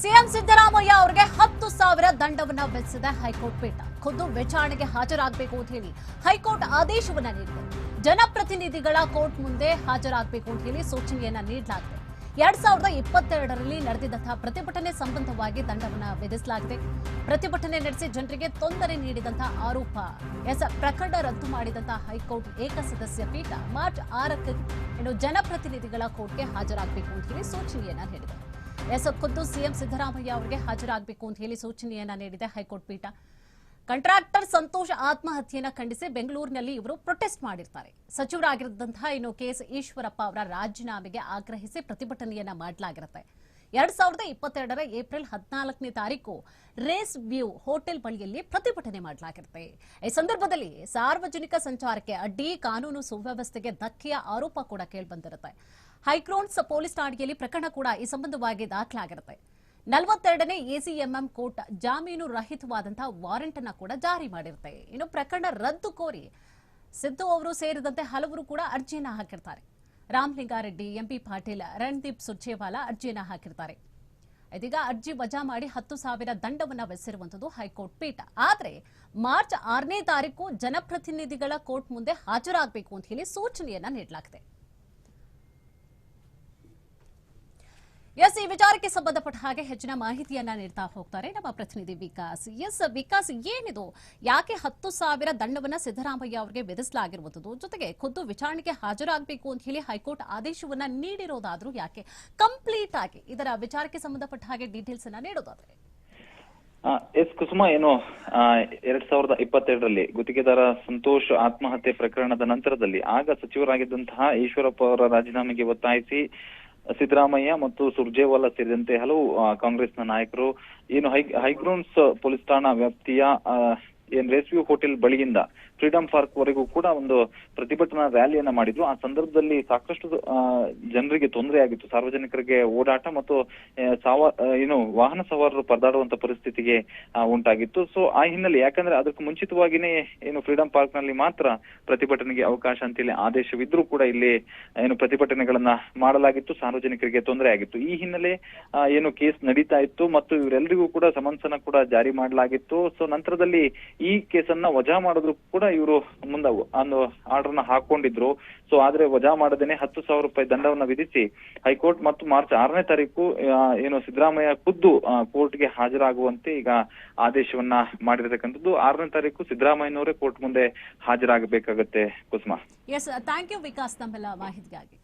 CM Siddaramaiah ಅವರಿಗೆ ಹತ್ತು ಸಾವಿರ ದಂಡವನ್ನ ವಿಧಿಸಿದೆ ಹೈಕೋರ್ಟ್ ಪೀಠ. ಖುದ್ದು ವಿಚಾರಣೆಗೆ ಹಾಜರಾಗಬೇಕು ಅಂತ ಹೇಳಿ ಹೈಕೋರ್ಟ್ ಆದೇಶವನ್ನ ನೀಡಿದೆ. ಜನಪ್ರತಿನಿಧಿಗಳ ಕೋರ್ಟ್ ಮುಂದೆ ಹಾಜರಾಗಬೇಕು ಅಂತ ಹೇಳಿ ಸೂಚನೆಯನ್ನ ನೀಡಲಾಗಿದೆ. ಎರಡ್ ಸಾವಿರದ ಇಪ್ಪತ್ತೆರಡರಲ್ಲಿ ನಡೆದಿದ್ದಂತಹ ಪ್ರತಿಭಟನೆ ಸಂಬಂಧವಾಗಿ ದಂಡವನ್ನ ವಿಧಿಸಲಾಗಿದೆ. ಪ್ರತಿಭಟನೆ ನಡೆಸಿ ಜನರಿಗೆ ತೊಂದರೆ ನೀಡಿದಂತಹ ಆರೋಪ, ಎಸ್, ಪ್ರಕರಣ ರದ್ದು ಮಾಡಿದಂತಹ ಹೈಕೋರ್ಟ್ ಏಕಸದಸ್ಯ ಪೀಠ ಮಾರ್ಚ್ ಆರಕ್ಕೆ ಇನ್ನು ಜನಪ್ರತಿನಿಧಿಗಳ ಕೋರ್ಟ್ಗೆ ಹಾಜರಾಗಬೇಕು ಅಂತ ಹೇಳಿ ಸೂಚನೆಯನ್ನ ನೀಡಿದೆ. ಎಸ್ ಸಿಎಂ ಸಿದ್ದರಾಮಯ್ಯ ಅವರಿಗೆ ಹಾಜರಾಗಬೇಕು ಅಂತ ಹೇಳಿ ಸೂಚನೆಯನ್ನ ನೀಡಿದೆ ಹೈಕೋರ್ಟ್ ಪೀಠ. ಕಾಂಟ್ರಾಕ್ಟರ್ ಸಂತೋಷ್ ಆತ್ಮಹತ್ಯೆಯನ್ನ ಖಂಡಿಸಿ ಬೆಂಗಳೂರಿನಲ್ಲಿ ಇವರು ಪ್ರೊಟೆಸ್ಟ್ ಮಾಡಿರ್ತಾರೆ. ಸಚಿವರಾಗಿರುವಂತಹ ಇನ್ನು ಕೆಎಸ್ ಈಶ್ವರಪ್ಪ ಅವರ ರಾಜೀನಾಮೆಗೆ ಆಗ್ರಹಿಸಿ ಪ್ರತಿಭಟನೆಯನ್ನ ಮಾಡಲಾಗಿರುತ್ತೆ. ಎರಡ್ ಸಾವಿರದ ಇಪ್ಪತ್ತೆರಡರ ಏಪ್ರಿಲ್ ಹದಿನಾಲ್ಕನೇ ತಾರೀಕು ರೇಸ್ ವ್ಯೂ ಹೋಟೆಲ್ ಬಳಿಯಲ್ಲಿ ಪ್ರತಿಭಟನೆ ಮಾಡಲಾಗಿರುತ್ತೆ ಈ ಸಂದರ್ಭದಲ್ಲಿ ಸಾರ್ವಜನಿಕ ಸಂಚಾರಕ್ಕೆ ಅಡ್ಡಿ, ಕಾನೂನು ಸುವ್ಯವಸ್ಥೆಗೆ ಧಕ್ಕೆಯ ಆರೋಪ ಕೂಡ ಕೇಳಿಬಂದಿರುತ್ತೆ. ಹೈಕ್ರೋನ್ಸ್ ಪೊಲೀಸ್ ಠಾಣೆಯಲ್ಲಿ ಪ್ರಕರಣ ಕೂಡ ಈ ಸಂಬಂಧವಾಗಿ ದಾಖಲಾಗಿರುತ್ತೆ. ನಲವತ್ತೆರಡನೇ ಎಸಿಎಂಎಂ ಕೋರ್ಟ್ ಜಾಮೀನು ರಹಿತವಾದಂತಹ ವಾರೆಂಟ್ ಅನ್ನ ಕೂಡ ಜಾರಿ ಮಾಡಿರುತ್ತೆ. ಇನ್ನು ಪ್ರಕರಣ ರದ್ದು ಕೋರಿ ಸಿದ್ದು ಅವರು ಸೇರಿದಂತೆ ಹಲವರು ಕೂಡ ಅರ್ಜಿಯನ್ನ ಹಾಕಿರ್ತಾರೆ. ರಾಮಲಿಂಗಾರೆಡ್ಡಿ ಎಂಪಿ ಪಾಟೀಲ್, ರಣದೀಪ್ ಸುರ್ಜೇವಾಲಾ ಅರ್ಜಿಯನ್ನು ಹಾಕಿರ್ತಾರೆ. ಇದೀಗ ಅರ್ಜಿ ವಜಾ ಮಾಡಿ ಹತ್ತು ಸಾವಿರ ದಂಡವನ್ನು ವಹಿಸಿರುವಂತದ್ದು ಹೈಕೋರ್ಟ್ ಪೀಠ. ಆದರೆ ಮಾರ್ಚ್ ಆರನೇ ತಾರೀಕು ಜನಪ್ರತಿನಿಧಿಗಳ ಕೋರ್ಟ್ ಮುಂದೆ ಹಾಜರಾಗಬೇಕು ಅಂತ ಹೇಳಿ ಸೂಚನೆಯನ್ನ ನೀಡಲಾಗಿದೆ ಎಸ್, ಈ ವಿಚಾರಕ್ಕೆ ಸಂಬಂಧಪಟ್ಟ ಹಾಗೆ ಹೆಚ್ಚಿನ ಮಾಹಿತಿಯನ್ನ ನೀಡ್ತಾ ಹೋಗ್ತಾರೆ ನಮ್ಮ ಪ್ರತಿನಿಧಿ ವಿಕಾಸ್. ಎಸ್, ವಿಕಾಸ್, ಏನಿದು? ಯಾಕೆ ಹತ್ತು ಸಾವಿರ ದಂಡವನ್ನ ಸಿದ್ದರಾಮಯ್ಯ ಅವರಿಗೆ ವಿಧಿಸಲಾಗಿರುವಂತದ್ದು ಜೊತೆಗೆ ಖುದ್ದು ವಿಚಾರಣೆಗೆ ಹಾಜರಾಗಬೇಕು ಅಂತ ಹೇಳಿ ಹೈಕೋರ್ಟ್ ಆದೇಶವನ್ನ ನೀಡಿರೋದಾದ್ರೂ ಯಾಕೆ? ಕಂಪ್ಲೀಟ್ ಆಗಿ ಇದರ ವಿಚಾರಕ್ಕೆ ಸಂಬಂಧಪಟ್ಟ ಹಾಗೆ ಡೀಟೇಲ್ಸ್ ಅನ್ನ ನೀಡೋದಾದ್ರೆ. ಎಸ್, ಕುಸುಮ, ಏನು ಎರಡ್ ಸಾವಿರದ ಇಪ್ಪತ್ತೆರಡರಲ್ಲಿ ಗುತ್ತಿಗೆದಾರ ಸಂತೋಷ್ ಆತ್ಮಹತ್ಯೆ ಪ್ರಕರಣದ ನಂತರದಲ್ಲಿ ಆಗ ಸಚಿವರಾಗಿದ್ದಂತಹ ಈಶ್ವರಪ್ಪ ಅವರ ರಾಜೀನಾಮೆಗೆ ಒತ್ತಾಯಿಸಿ ಸಿದ್ದರಾಮಯ್ಯ ಮತ್ತು ಸುರ್ಜೇವಾಲಾ ಸೇರಿದಂತೆ ಹಲವು ಕಾಂಗ್ರೆಸ್ ಕಾಂಗ್ರೆಸ್ನ ನಾಯಕರು ಏನು ಹೈ, ಹೈಗ್ರೌಂಡ್ಸ್ ಪೊಲೀಸ್ ಠಾಣಾ ವ್ಯಾಪ್ತಿಯ ಏನ್ ರೆಸ್ಕ್ಯೂ ಹೋಟೆಲ್ ಬಳಿಯಿಂದ ಫ್ರೀಡಂ ಪಾರ್ಕ್ ವರೆಗೂ ಕೂಡ ಒಂದು ಪ್ರತಿಭಟನಾ ರ್ಯಾಲಿಯನ್ನ ಮಾಡಿದ್ರು. ಆ ಸಂದರ್ಭದಲ್ಲಿ ಸಾಕಷ್ಟು ಜನರಿಗೆ ತೊಂದರೆ ಆಗಿತ್ತು. ಸಾರ್ವಜನಿಕರಿಗೆ ಓಡಾಟ ಮತ್ತು ಸಾವ ಏನು, ವಾಹನ ಸವಾರರು ಪರದಾಡುವಂತ ಪರಿಸ್ಥಿತಿಗೆ ಉಂಟಾಗಿತ್ತು. ಸೊ ಆ ಹಿನ್ನೆಲೆ ಯಾಕಂದ್ರೆ ಅದಕ್ಕೆ ಮುಂಚಿತವಾಗಿನೇ ಏನು ಫ್ರೀಡಂ ಪಾರ್ಕ್ನಲ್ಲಿ ಮಾತ್ರ ಪ್ರತಿಭಟನೆಗೆ ಅವಕಾಶ ಅಂತೇಳಿ ಆದೇಶವಿದ್ರೂ ಕೂಡ ಇಲ್ಲಿ, ಏನು ಪ್ರತಿಭಟನೆಗಳನ್ನ ಮಾಡಲಾಗಿತ್ತು. ಸಾರ್ವಜನಿಕರಿಗೆ ತೊಂದರೆ ಆಗಿತ್ತು. ಈ ಹಿನ್ನೆಲೆ ಏನು ಕೇಸ್ ನಡೀತಾ ಇತ್ತು ಮತ್ತು ಇವರೆಲ್ಲರಿಗೂ ಕೂಡ ಸಮನ್ಸನ ಕೂಡ ಜಾರಿ ಮಾಡಲಾಗಿತ್ತು. ಸೊ ನಂತರದಲ್ಲಿ ಈ ಕೇಸನ್ನ ವಜಾ ಮಾಡಿದ್ರು ಕೂಡ ಇವರು ಮುಂದ ಒಂದು ಆರ್ಡರ್ನ ಹಾಕೊಂಡಿದ್ರು. ಸೊ ಆದ್ರೆ ವಜಾ ಮಾಡದೇನೆ ಹತ್ತು ಸಾವಿರ ರೂಪಾಯಿ ದಂಡವನ್ನ ವಿಧಿಸಿ ಹೈಕೋರ್ಟ್ ಮತ್ತು ಮಾರ್ಚ್ ಆರನೇ ತಾರೀಕು ಏನು ಸಿದ್ದರಾಮಯ್ಯ ಖುದ್ದು ಕೋರ್ಟ್ಗೆ ಹಾಜರಾಗುವಂತೆ ಈಗ ಆದೇಶವನ್ನ ಮಾಡಿರತಕ್ಕಂಥದ್ದು. ಆರನೇ ತಾರೀಕು ಸಿದ್ದರಾಮಯ್ಯನವರೇ ಕೋರ್ಟ್ ಮುಂದೆ ಹಾಜರಾಗಬೇಕಾಗತ್ತೆ ಕುಸುಮಾ. ಥ್ಯಾಂಕ್ ಯು ವಿಕಾಸ್ ತಮ್ಮೆಲ್ಲ ಮಾಹಿತಿಗಾಗಿ.